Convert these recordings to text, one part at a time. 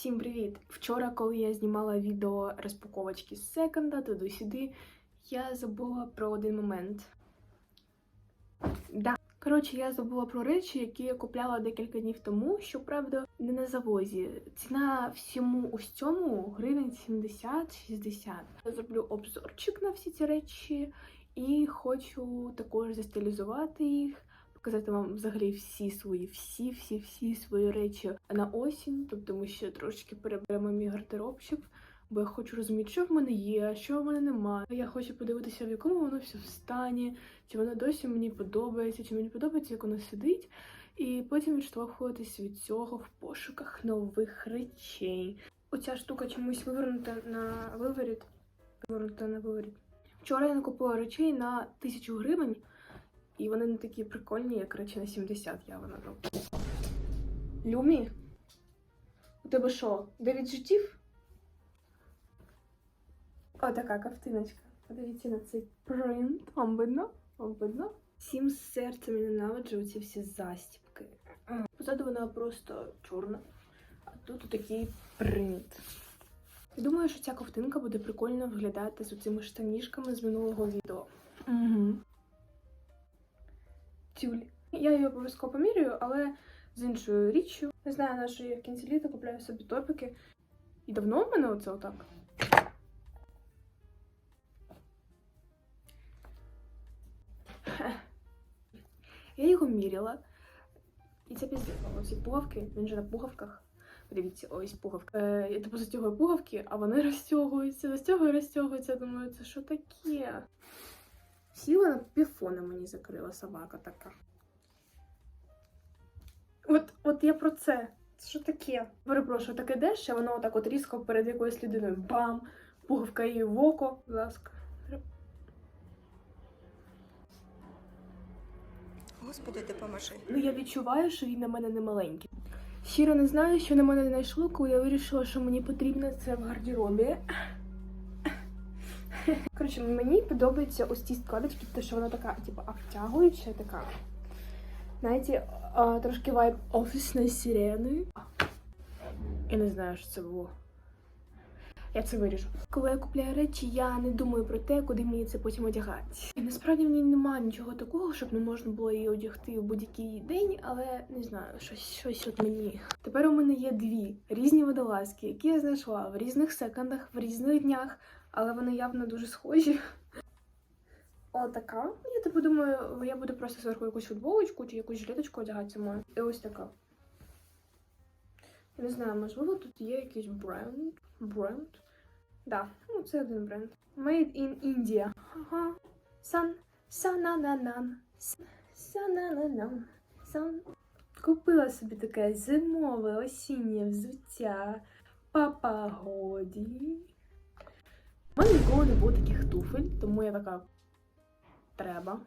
Всім привіт! Вчора, коли я знімала відео розпаковочки з секонда туди-сюди, я забула про один момент. Да. Коротше, я забула про речі, які я купляла декілька днів тому, що правда не на завозі. Ціна всьому ось цьому гривень 70-60. Я зроблю обзорчик на всі ці речі і хочу також застилізувати їх показати вам взагалі всі свої, всі, всі, всі свої речі на осінь. Тобто ми ще трошки переберемо мій гардеробчик, бо я хочу розуміти, що в мене є, що в мене немає. Я хочу подивитися, в якому воно все в стані, чи воно досі мені подобається, чи мені подобається, як воно сидить. І потім відштовхуватись від цього в пошуках нових речей. Оця штука чомусь вивернута на виворіт. Вивернута на виворіт. Вчора я накупила речей на тисячу гривень. І вони не такі прикольні, як речі на 70 я вона роблю. Люмі? У тебе що, 9 життів? О, така ковтиночка. Подивіться на цей принт. Вам видно? Вам видно? Всім серцем ненавиджу ці всі застібки. Позаду вона просто чорна, а тут такий принт. Я думаю, що ця ковтинка буде прикольно виглядати з цими штанішками з минулого відео. Угу тюль. Я її обов'язково поміряю, але з іншою річчю. Не знаю, на що я в кінці літа купляю собі топіки. І давно в мене оце отак. Я його міряла. І це піздець. Ось пугавки, він же на пугавках. Подивіться, ось пугавка. Е, я типу застягую пугавки, а вони розтягуються, застягую, розтягуються. Думаю, це що таке? Сіла на півфона мені закрила собака така. От от я про це. Це що таке? Перепрошую, таке дещо, воно отак от різко перед якоюсь людиною. Бам! Пуговка її в око. Будь ласка. Господи, допоможи. Ну я відчуваю, що він на мене не маленький. Щиро не знаю, що на мене не знайшло, коли я вирішила, що мені потрібно це в гардеробі. Коротше, мені подобаються ось ці складочки, тому що вона така, типу, обтягуюча, така. Знаєте, трошки вайб офісної сирени. Я не знаю, що це було. Я це виріжу. Коли я купляю речі, я не думаю про те, куди мені це потім одягати. І насправді в немає нічого такого, щоб не можна було її одягти в будь-який день, але не знаю, щось щось от мені. Тепер у мене є дві різні водолазки, які я знайшла в різних секондах, в різних днях, але вони явно дуже схожі. О, така. Я типу думаю, я буду просто зверху якусь футболочку чи якусь жилеточку одягати мою. І ось така. Я не знаю, можливо, тут є якийсь бренд. Бренд? Да, ну це один бренд. Made in India. Ага. Сан. Санананан. Санананан. Сан. Купила собі таке зимове осіннє взуття по погоді. У мене ніколи не було таких туфель, тому я така треба.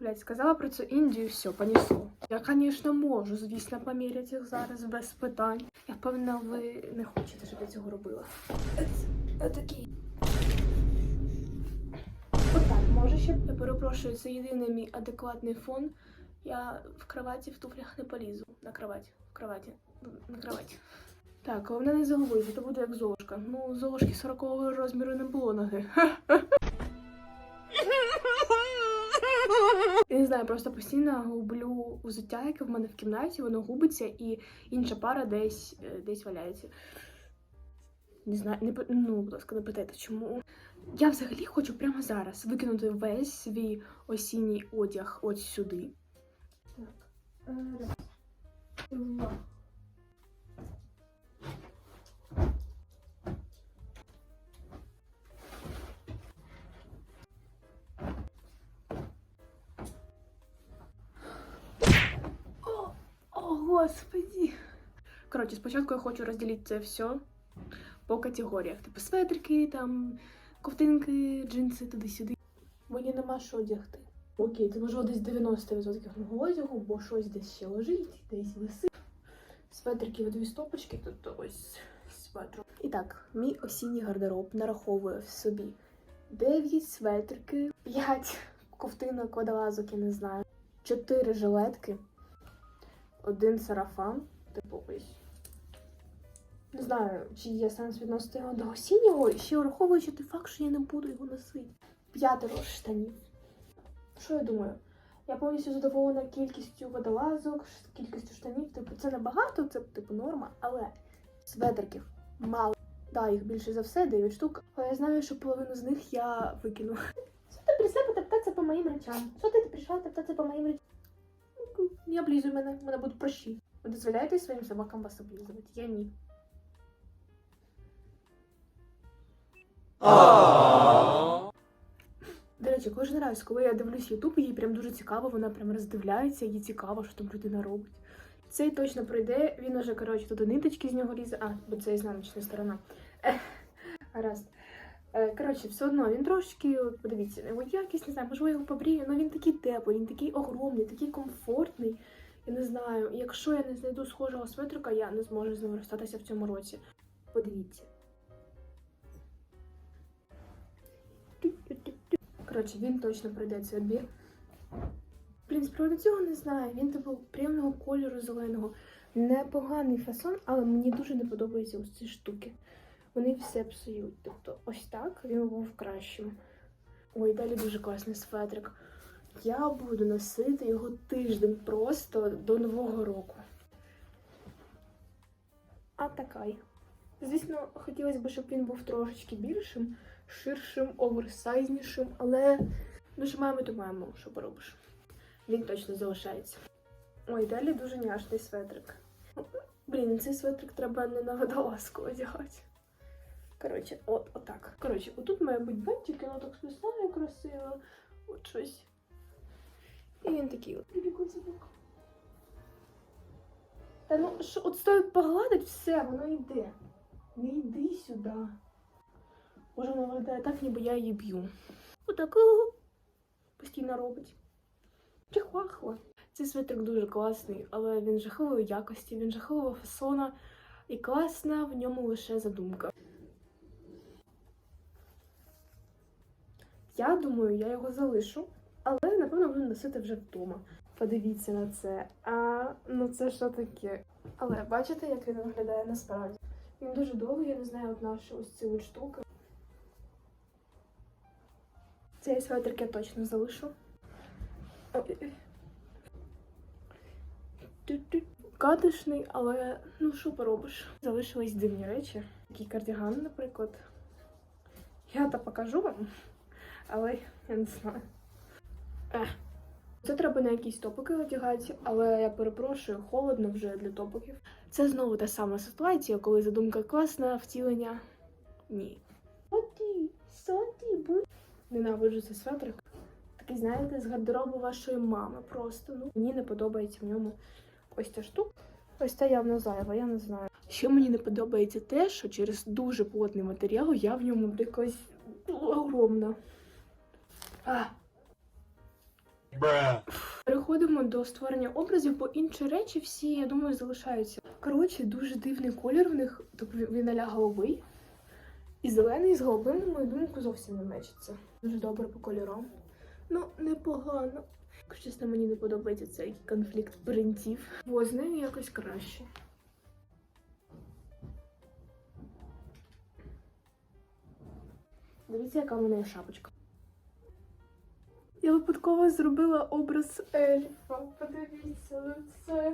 Блять, сказала про цю Індію, все, понесло. Я, звісно, можу, звісно, поміряти їх зараз без питань. Я впевнена, ви не хочете, щоб я цього робила. Отакий. Отак, може ще. Я перепрошую, це єдиний мій адекватний фон. Я в кроваті в туфлях не полізу. На кроваті. В кроваті. На кроваті. Так, головне не загубити, то буде як золушка. Ну, золушки 40-го розміру не було ноги. Я не знаю, просто постійно гублю взуття, яке в мене в кімнаті, воно губиться, і інша пара десь е, десь валяється. Не знаю, не ну, будь ласка, не питайте, чому. Я взагалі хочу прямо зараз викинути весь свій осінній одяг от сюди. Так. е, раз, два. О, господи. Коротше, спочатку я хочу розділити це все по категоріях. Типу светрики, там, ковтинки, джинси, туди-сюди. Мені нема що одягти. Окей, це можливо десь 90% мого одягу, бо щось десь ще лежить, десь висить. Светрики в дві стопочки, тобто ось светру. І так, мій осінній гардероб нараховує в собі 9 светрики, 5 ковтинок, водолазок, я не знаю, 4 жилетки, один сарафан, ось. Не знаю, чи є сенс відносити його до осіннього, і ще враховуючи той факт, що я не буду його носити. П'ятеро штанів. Що я думаю? Я повністю задоволена кількістю водолазок, кількістю штанів. Типу, це небагато, це типу норма, але светриків мало. Да, їх більше за все, 9 штук. Але я знаю, що половину з них я викину. Що ти прийшла потоптатися по моїм речам? Що ти прийшла топтатися по моїм речам? Не облізуй мене, мене будуть прощі. Ви дозволяєте своїм собакам вас облізувати? Я ні. До речі, кожен раз, коли я дивлюсь Ютуб, їй прям дуже цікаво, вона прям роздивляється, їй цікаво, що там людина робить. Цей точно пройде, він уже, коротше, тут ниточки з нього лізе. А, бо це ізнаночна сторона. Гаразд. Е, Коротше, все одно він трошечки, подивіться, його якість, не знаю, можливо, його побрію, але він такий теплий, він такий огромний, такий комфортний. Я не знаю, якщо я не знайду схожого светрика, я не зможу з ним розстатися в цьому році. Подивіться. Коротше, він точно пройде цей відбір. Блін, з приводу цього не знаю. Він типу приємного кольору зеленого. Непоганий фасон, але мені дуже не подобаються ось ці штуки. Вони все псують. Тобто, ось так він був кращим. Ой, далі дуже класний светрик. Я буду носити його тиждень просто до Нового року. А такай. Звісно, хотілося б, щоб він був трошечки більшим, ширшим, оверсайзнішим, але ми ж маємо, то маємо, що поробиш. Він точно залишається. Ой, далі дуже няшний светрик. Блін, цей светрик треба не на водолазку одягати. Коротше, от, отак. Коротше, отут має бути бантик, воно так списає красиво. От щось. І він такий от. Та ну що, от стоїть погладить, все, воно йде. Не йди сюди. Може, вона виглядає так, ніби я її б'ю. Отак постійно робить. Чихвахла. Цей свитрик дуже класний, але він жахливої якості, він жахливого фасона, і класна в ньому лише задумка. Я думаю, я його залишу, але напевно буду носити вже вдома. Подивіться на це. А ну це що таке? Але бачите, як він виглядає насправді? Він дуже довгий, я не знаю, от наші ось от штуки. Цей светрик я точно залишу. Катишний, але ну що поробиш? Залишились дивні речі. Такий кардіган, наприклад. Я то покажу вам, але я не знаю. Ех. Це треба на якісь топики одягати, але я перепрошую, холодно вже для топиків. Це знову та сама ситуація, коли задумка класна, втілення ні. Соті, соті, будь. Ненавиджу цей светрик. Такий, знаєте, з гардеробу вашої мами просто. Ну, мені не подобається в ньому ось ця штука. Ось це явно зайва, я не знаю. Ще мені не подобається те, що через дуже плотний матеріал я в ньому якась ну, огромна. Переходимо до створення образів, бо інші речі всі, я думаю, залишаються. Коротше, дуже дивний колір в них, тобто він аля голубий. І зелений з голубим, на мою думку, зовсім не мечиться. Дуже добре по кольорам. Ну, непогано. Чесно, мені не подобається цей конфлікт принтів, бо з нею якось краще. Дивіться, яка в мене шапочка. Я випадково зробила образ ельфа. Подивіться на це.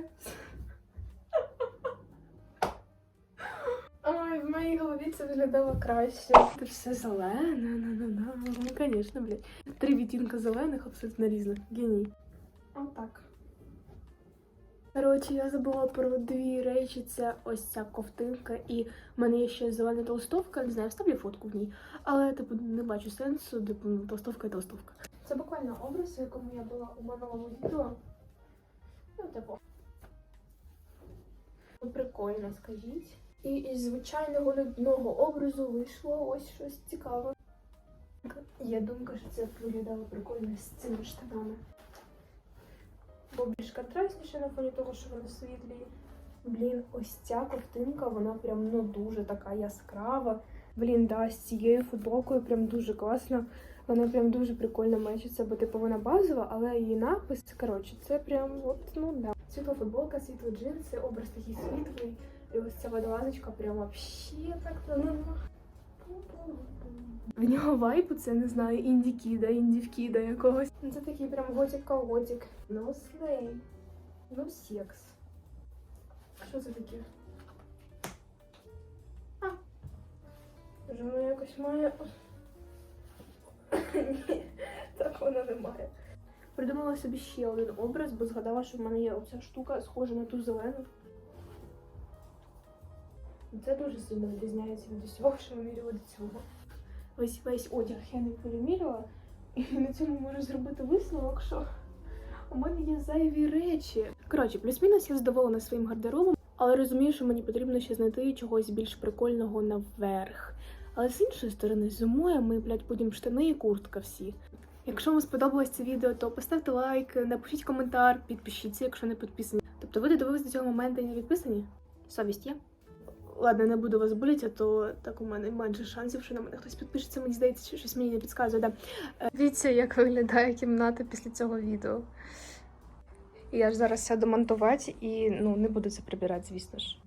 Ой, в моїй голові це виглядало краще. Це все зелене, на на на Ну, звісно, блядь. Три відтінка зелених абсолютно різних. Геній. Отак. Коротше, я забула про дві речі. Це ось ця ковтинка, і в мене є ще зелена толстовка. Не знаю, вставлю фотку в ній. Але типу не бачу сенсу, типу, ну, толстовка і толстовка. Це буквально образ, в якому я була у минулому відео. Ну, типу. Ну, Прикольно, скажіть. І із звичайного нудного образу вийшло ось щось цікаве. Є думка, що це виглядало прикольно з цими штанами. Бо більш контрастніше на фоні того, що вони світлі. Блін, ось ця ковтинка, вона прям ну дуже така яскрава. Блін, да, з цією футболкою прям дуже класно. Вона прям дуже прикольно мечиться, бо типу вона базова, але її напис, коротше, це прям от, ну да. Світла футболка, світло джинси, образ такий світлий. І ось ця водолазочка прям вообще так. Ну, в нього вайбу це не знаю, інді-кіда, інді-вкіда якогось. Ну, Це такий прям готик-колготик. No слей. No секс. Що це таке? А. Вже воно якось має. Ні, так воно не має. Придумала собі ще один образ, бо згадала, що в мене є оця штука, схожа на ту зелену. Це дуже сильно відрізняється від усього, що ми міряли до цього. Весь весь одяг я не переміряла, і на цьому можу зробити висновок, що у мене є зайві речі. Коротше, плюс-мінус я задоволена своїм гардеробом, але розумію, що мені потрібно ще знайти чогось більш прикольного наверх. Але з іншої сторони, зимою ми, блядь, будемо штани і куртка всі. Якщо вам сподобалось це відео, то поставте лайк, напишіть коментар, підпишіться, якщо не підписані. Тобто ви додивились до цього моменту і не підписані? Совість є? Ладно, не буду вас булити, а то так у мене менше шансів, що на мене хтось підпишеться. Мені здається, що щось мені не підказує. Да. Дивіться, як виглядає кімната після цього відео. Я ж зараз сяду монтувати і ну, не буду це прибирати, звісно ж.